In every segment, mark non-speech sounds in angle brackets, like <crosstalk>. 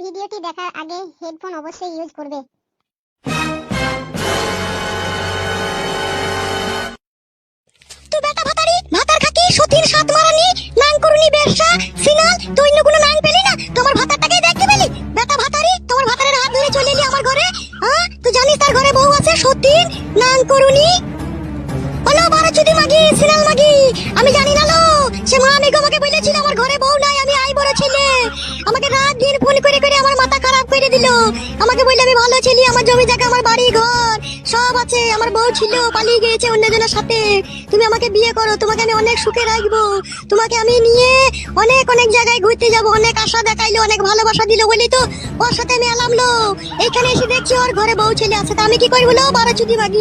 ভিডিওটি দেখার আগে হেডফোন অবশ্যই ইউজ করবে। সতীর তুই কোনো পেলি না? তোমার দেখতে ভাতারের হাত চলে এলি আমার ঘরে? হ্যাঁ? তুই জানিস তার ঘরে বউ আছে সতীর নাং করুনি? হলো বারো চুদি মাগি, সিনাল মাগি। আমি জানি না লো, সে মা আমি আমাকে বলেছিল, আমার ঘরে বউ নাই, আমি আই বড় ছেলে। আমাকে রাত দিন ফোন করে করে আমার মাথা খারাপ করে দিল। আমাকে বললে, আমি ভালো ছেলে, আমার জমি জায়গা, আমার বাড়ি ঘর, সব আছে, আমার বউ ছিল, পালিয়ে গিয়েছে অন্যজনের সাথে। তুমি আমাকে বিয়ে করো, তোমাকে আমি অনেক সুখে রাখব। তোমাকে আমি নিয়ে অনেক অনেক জায়গায় ঘুরতে যাব, অনেক আশা দেখাইলো, অনেক ভালোবাসা দিল বলি তো। ওর সাথে আমি আলামলো এখানে এসে দেখছি ওর ঘরে বউ ছেলে আছে, তা আমি কি করব লো, বারো চুদি তোর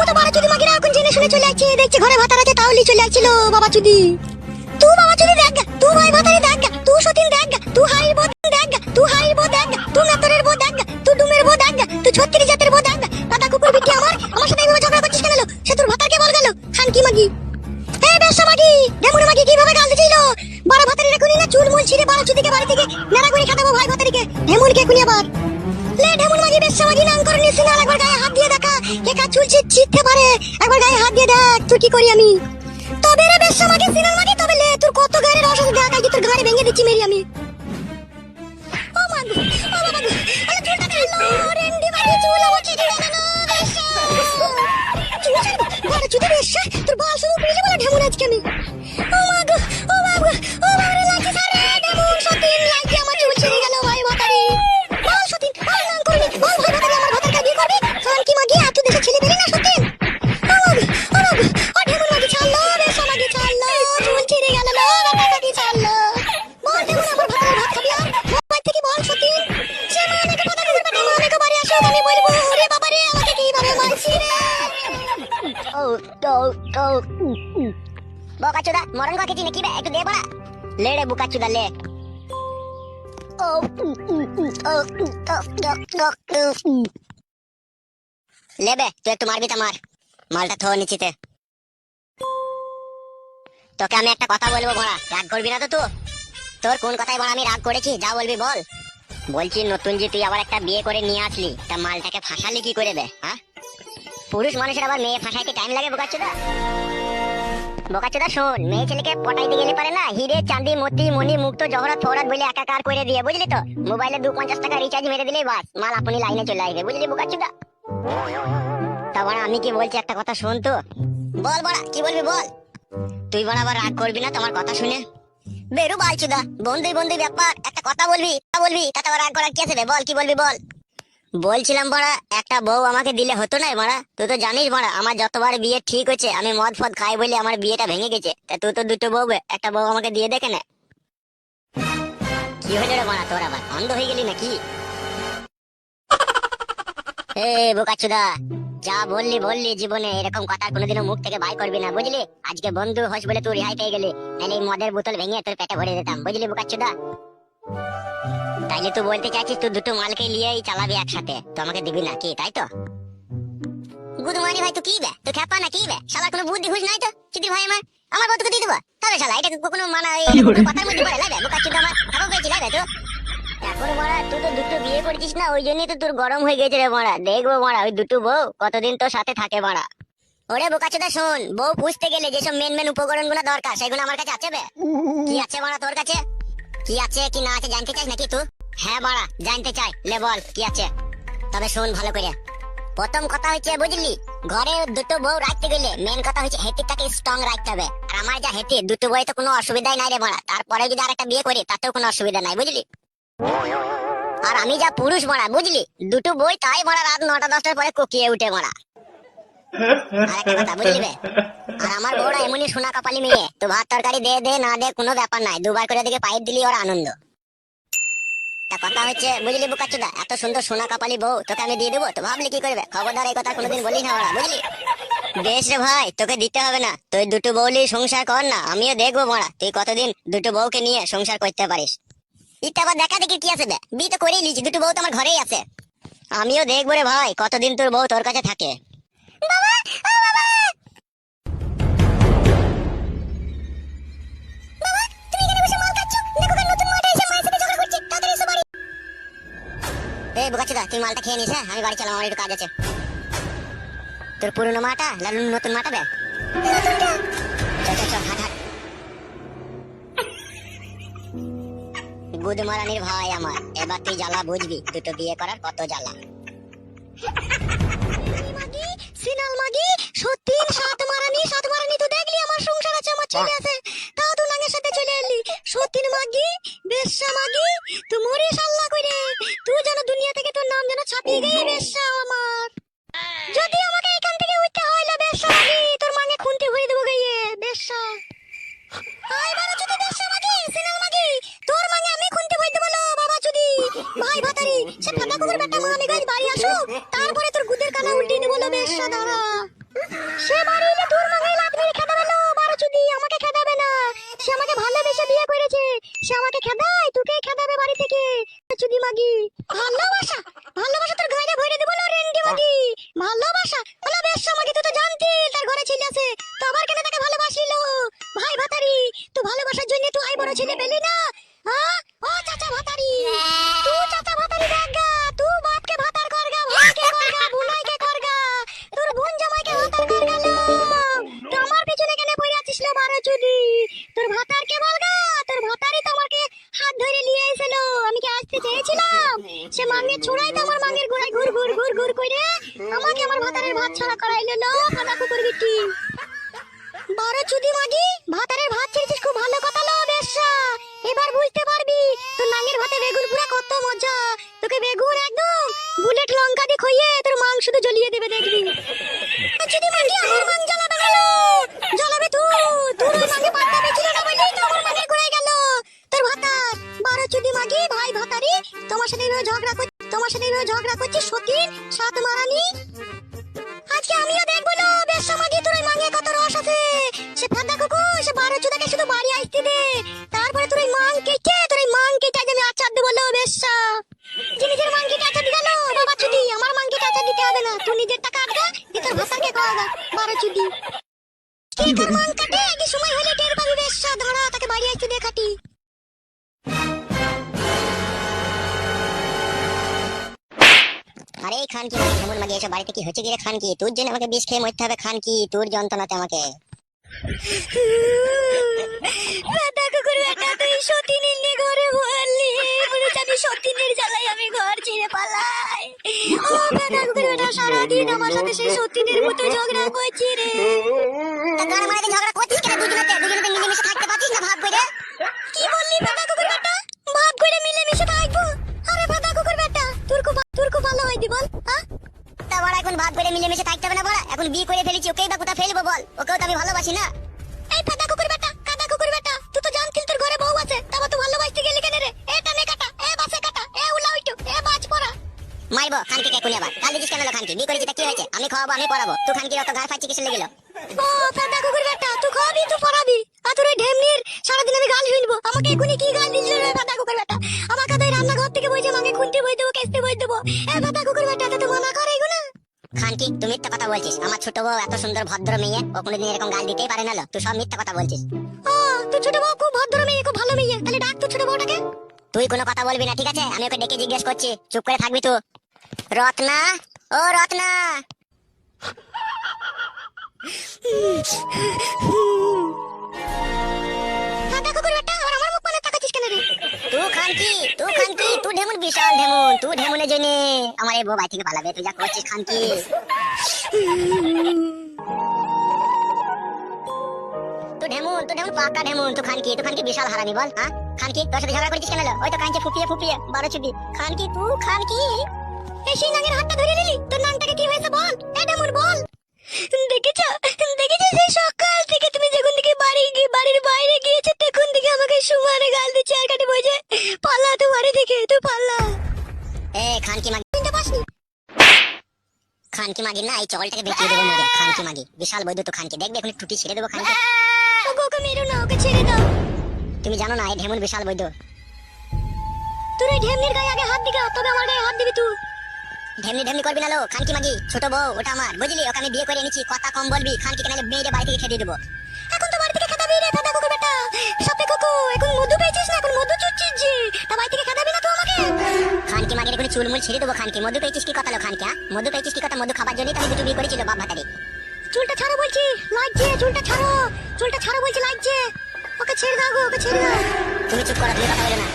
মতো বাবা চুদি মাগিরা এখন জেনে শুনে চলে আসছে। দেখছি ঘরে ভাতার আছে তাহলেই চলে আসছিল বাবা চুদি। তুই বাবা চুদি দেখ তুই ভাই ভাতারি দেখ তুই সতীন দেখ তুই হাড়ির দিয়ে দেখ তুই কি করি আমি তবে রে বেশ আমাকে সিনাল মাগি তবে লে তোর কত গায়ের রস দেখ আজকে তোর ঘাড়ে ভেঙে দিচ্ছি মেরি আমি ও মাগো ও বাবা গো আরে চুলটা কালো রেন্ডি মাগি চুল আমার চিঠি গেল না বেশা চুল বড় তোর বাল শুধু বিলে বলে ঢেমুন আজকে আমি তো বোকাচুদা, মরণ নাকি বে? একটু দে বড়া বোকাচুদা, লে। লেবে তুই একটু মারবি তা মার। মালটা থো নিচিতে। তোকে আমি একটা কথা বলব বড়া রাগ করবি না তো তোর কোন কথায় বড়া আমি রাগ করেছি, যা বলবি বল। বলছি, নতুন যে তুই আবার একটা বিয়ে করে নিয়ে আসলি, তা মালটাকে ফাঁসালি কি করে বে হ্যাঁ? পুরুষ মানুষের আবার মেয়ে ফাঁসাইতে টাইম লাগে বোকাচুদা বোকাচোদা শোন, মেয়ে ছেলেকে পটাইতে গেলে পারে না, হিরে, চাঁদি, মতি, মণি, মুক্ত, জহরত ফহরত বলে একাকার করে দিয়ে, বুঝলি তো? মোবাইলে দু পঞ্চাশ টাকা রিচার্জ মেরে দিলেই বাস, মাল আপনি লাইনে চলে আসবে, বুঝলি বোকাচোদা তা বড়া, আমি কি বলছি একটা কথা শোন তো? বল বড়া, কি বলবি বল? তুই বড়া আবার রাগ করবি না তোমার কথা শুনে? বেরু বালচুদা বন্ধুই বন্ধুই ব্যাপার একটা কথা বলবি তা বলবি, তাতে আবার করার কি আছে রে? বল, কি বলবি, বল। বলছিলাম, বড়া, একটা বউ আমাকে দিলে হতো না বড়া? তুই তো জানিস, বড়া, আমার যতবার বিয়ে ঠিক হচ্ছে আমি মদ ফদ খাই বলে আমার বিয়েটা ভেঙে গেছে। তা তুই তো দুটো বউ, একটা বউ আমাকে দিয়ে দেখে না কি হলো রে, বড়া, তোর আবার? অন্ধ হয়ে গেলি নাকি? <laughs> এ বোকাচুদা যা বললি বললি জীবনে এরকম কথা কোনোদিনও মুখ থেকে বাই করবি না বুঝলি? আজকে বন্ধু হস বলে তুই রেহাই পেয়ে গেলি নাহলে এই মদের বোতল ভেঙে তোর পেটে ভরে দিতাম বুঝলি বোকাচুদা তাইলে তুই বলতে চাইছিস তুই দুটো মালকে নিয়েই চালাবি একসাথে তো আমাকে দিবি না কি তাই তো? গুদমানি ভাই তুই কি বে? তুই খেপা না কি বে? শালা কোনো বুদ্ধি হুশ নাই তো চিতি ভাই আমার? আমার বউ দিয়ে দেবো? তবে শালা এটা কোনো মানা এই কথার মধ্যে পড়ে লাইবে বোকা চুদা আমার? খাব পেয়েছি লাইবে তো? এখন মারা, তুই তো দুটো বিয়ে না, ওই জন্যই তো তোর গরম হয়ে গেছে রে মারা। দেখব মারা, ওই দুটো বউ কতদিন তোর সাথে থাকে মারা। ওরে বোকাচোদা, শোন, বউ গেলে যেসব মেন মেন উপকরণগুলো দরকার, সেগুলো আমার কাছে আছে বে। কি আছে মারা তোর কাছে? কি আছে কি না আছে জানতে নাকি তুই? হ্যাঁ জানতে চাই। লে বল, কি আছে? তবে শোন ভালো করে। প্রথম কথা হচ্ছে, বুঝলি? ঘরে দুটো বউ রাখতে গেলে মেন কথা হচ্ছে হেতিটাকে স্ট্রং রাখতে হবে। আর আমার যা হেতি, দুটো বই তো কোনো অসুবিধাই নাই রে বড়া তারপরে যদি আর একটা বিয়ে করি, তাতেও কোনো অসুবিধা নাই, বুঝলি? আর আমি যা পুরুষ বড়া বুঝলি? দুটো বই তাই বড়া রাত নটা, দশটার পরে কুকিয়ে উঠে বড়া আর আমার বউরা সোনা কপালি মেয়ে, তো ভাত তরকারি দে দে, না দে, কোনো ব্যাপার নাই। দুবার করে দিকে পাইপ দিলি, ওর আনন্দ। তা কথা হচ্ছে, বুঝলি এত সুন্দর সোনা কপালি বউ, তোকে আমি দিয়ে দেবো? তো ভাবলি কি করবে? খবরদার এই কথা কোনোদিন বলিস না ওরা বুঝলি? বেশ রে ভাই, তোকে দিতে হবে না। তুই দুটো বউলি সংসার কর না, আমিও দেখব মরা। তুই কতদিন দুটো বউকে নিয়ে সংসার করতে পারিস? ইটা আবার দেখা দেখি কি আছে বে? তো করেই লিছি দুটো বউ তো আমার ঘরেই আছে। আমিও দেখব রে ভাই, কতদিন তোর বউ তোর কাছে থাকে। তুই মালটা খেয়ে নিস হ্যাঁ? আমি বাড়ি চালাম আমার একটু কাজ আছে। তোর পুরনো মাটা লালু নতুন মাটা বে? গুদ মারানির ভাই আমার। এবার তুই জ্বালা বুঝবি, দুটো বিয়ে করার কত জ্বালা। সিনাল মাগি সত্যিন সাত মারানি সাত মারানি তো দেখলি, আমার সংসার আছে, আমার ছেলে আছে। তাও তো নাঙ্গের সাথে চলে এলি। সত্যিন মাগি, বেশ্যা মাগি মরিস আল্লাহ সে বাড়ি এলে তোর মাঙ্গে লাত মেরে খেদাবে লো বারো চুদি আমাকে খেদাবে না। সে আমাকে ভালোবেসে বিয়ে করেছে। সে আমাকে খেদায় তোকে খেদাবে বাড়ি থেকে। চুদি মাগি। ভালোবাসা ভালোবাসা তোর গায়ে ভরে দেবো লো রেন্ডি মাগি। ভালোবাসা ভালো বেশ আমাকে, তুই তো জানতি তার ঘরে ছেলে আছে। তো আবার কেন তাকে ভালোবাসিল? ভাই ভাতারি, তো ভালোবাসার জন্য তুই আই বড় ছেলে পেলি না? হ্যাঁ ও চাচা ভাতারি। আমার মাঙ্গের ভাত ছাড়া করাইলো না কুকুর বিটি বারো চুদি মাগি ভাতারের ভাত ছেড়েছিস ঝগড়া করছি সতীন সাত মারানি আজকে আমিও দেখব না, বেশ সমাগি তোর ওই মাঙে কত রস আছে। সে ফাঁদা কুকু সে বারো চুদাকে শুধু বাড়ি আসতে দে। তারপরে তোর ওই মাং কেটে তোর ওই মাং কেটে আমি আচার দেবো, লো বেশা যে নিজের মাং কেটে আচার দিতে বাবা চুদি আমার মাং কেটে দিতে হবে না। তুই নিজের টাকা আটকা দিয়ে তোর ভাতাকে খাওয়া বারো চুদি। কি তোর মাং কাটে? কি সময় হলে আরে খান কি কেমন মাগি এসব বাড়িতে কি হচ্ছে রে খান কি তোর জন্য আমাকে বিষ খেয়ে মরতে হবে খান কি তোর যন্ত্রণাতে আমাকে। কুকুর বেটা তুই সতীনের নিয়ে ঘরে বললি। বলে আমি সতীনের জ্বালাই আমি ঘর ছেড়ে পালাই। ও কুকুর বেটা সারাদিন আমার সাথে সেই সতীনের মতো ঝগড়া করছি রে। তার মানে ঝগড়া করছিস কেন? দুজনেতে মারবো খানকে কে কোনি আবার? গাল দিছিস কেন খানকে? বিয়ে করেছি তা কি হয়েছে? আমি খাওয়াবো আমি পড়াবো। তুই খানকি অত গাল ফাইছি কিসের লেগেলো? ও ফাদা কুকুর বেটা তুই খাওয়াবি তুই পড়াবি। আর তোর ঢেমনির সারাদিন আমি গাল শুনব আমাকে এখুনি কি গাল দিছিল রে ফাদা কুকুর বেটা। আমাকে তো রান্নাঘর থেকে বইছে আমাকে খুনতে বই দেবো কেসতে বই দেবো। এ ফাদা কুকুর বেটা তো মানা করে এগুলো? খানকি তুই মিথ্যা কথা বলছিস। আমার ছোট বউ এত সুন্দর ভদ্র মেয়ে ও কোনোদিন এরকম গাল দিতেই পারে না লো। তুই সব মিথ্যা কথা বলছিস। ও তুই ছোট বউ খুব ভদ্র মেয়ে খুব ভালো মেয়ে। তাহলে ডাক তুই ছোট বউটাকে। তুই কোনো কথা বলবি না ঠিক আছে? আমি ওকে ডেকে জিজ্ঞেস করছি। চুপ করে থাকবি তুই। রত্না, ও রত্না। ঢেমুন, বিশাল ঢেমুন এই বউ বাড়ি থেকে পালাবে, তুই ঢেমুন তুই ঢেমুন, পাকা ঢেমুন তুই খান কি তুই খান কি বিশাল হারামি, বল হ্যাঁ? খান কি তোর সাথে ঝগড়া করছিস কেন? ওই তো কাঁচে ফুপিয়ে ফুপিয়ে, বারো চুদি খান কি তুই খান কি এই সেই নাঙের হাতটা ধরে নিলি? তোর নাংটাকে কি হয়েছে বল? এ ঢেমুন বল। দেখেছ? দেখেছ সেই সকাল থেকে তুমি যখন থেকে বাড়ি গিয়ে বাড়ির বাইরে গিয়েছো তখন থেকে আমাকে সুমারে গাল দিচ্ছে আর কাটে বলছে পাল্লা তো বাড়ি থেকে তুই পাল্লা এ খানকি মাগি? চিনতে পাসনি খানকি মাগি না? এই চলটাকে বেঁকিয়ে দেবো মেরে খানকি মাগি? বিশাল বৈদ্য তো খানকি দেখবে এখন টুটি ছেড়ে দেবো খানকি ওকে ওকে মেরো না ওকে ছেড়ে দাও। তুমি জানো না এই ঢেমুন বিশাল বৈদ্য তোর এই ঢেমনির গায়ে আগে হাত দিগা তবে আমার গায়ে হাত দিবি তুই। ঢেমনি ঢেমনি করবি না লো, খানকি মাগি, ছোট বউ, ওটা আমার। বুঝলি? ওকে আমি বিয়ে করে এনেছি, কথা কম বলবি খানকি কেন মেয়েদের বাড়ি থেকে খেতে দেবো। এখন তো বাড়ি থেকে খেতাবি রে দাদা কুকুর বেটা। সাপে কুকু এখন মধু পেয়েছিস না? এখন মধু চুচ্ছিস যে। তা বাড়ি থেকে খেতাবি না তো আমাকে? খানকি মাগির এখন চুলমুল ছেড়ে দেবো, খানকে। মধু পেয়েছিস কি কথা লো, খানকে হ্যাঁ? মধু পেয়েছিস কি কথা? মধু খাবার জন্যই তো আমি দুটো বিয়ে করেছিল বাপ ভাতারি। চুলটা ছাড়ো বলছি, লাগছে, চুলটা ছাড়ো। চুলটা ছাড়ো বলছি, লাগছে। ওকে ছেড়ে দাও ওকে ছেড়ে দাও। তুমি চুপ করো, তুমি কথা বলো না।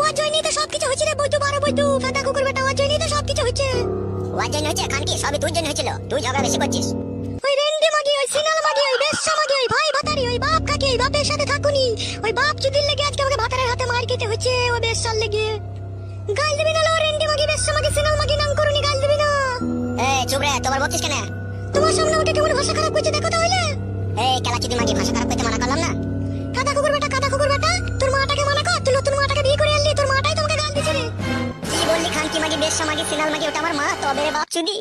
ওর জন্যই তো সবকিছু হচ্ছে রে বৈতু বারো বৈতু ফেদা কুকুর বেটা ওর জন্যই তো সবকিছু হচ্ছে ওয়ার জন্য হয়েছে খানকি সবই তোর জন্য হয়েছিল। তুই ঝগড়া বেশি করছিস। ওই রেন্ডি মাগি ওই সিনাল মাগি ওই বেশ্যা মাগি ওই ভাই ভাতারি ওই বাপ কাকি ওই বাপের সাথে থাকুনি। ওই বাপ চুদির লেগে আজকে আমাকে ভাতারের হাতে মার খেতে হচ্ছে ও বেশ্যার লেগে। গাল দিবি না লো রেন্ডি মাগি বেশ্যা মাগি সিনাল মাগি নাম করুনি গাল দিবি না। এই চুপ রে তোমার বলছিস কেন? তোমার সামনে ওটা কেমন ভাষা খারাপ করছে দেখো তাহলে। এই খেলা চুদি মাগি ভাষা মাগি সিনাল মাগি ওটা আমার মা তবে রে বাপ চুদি।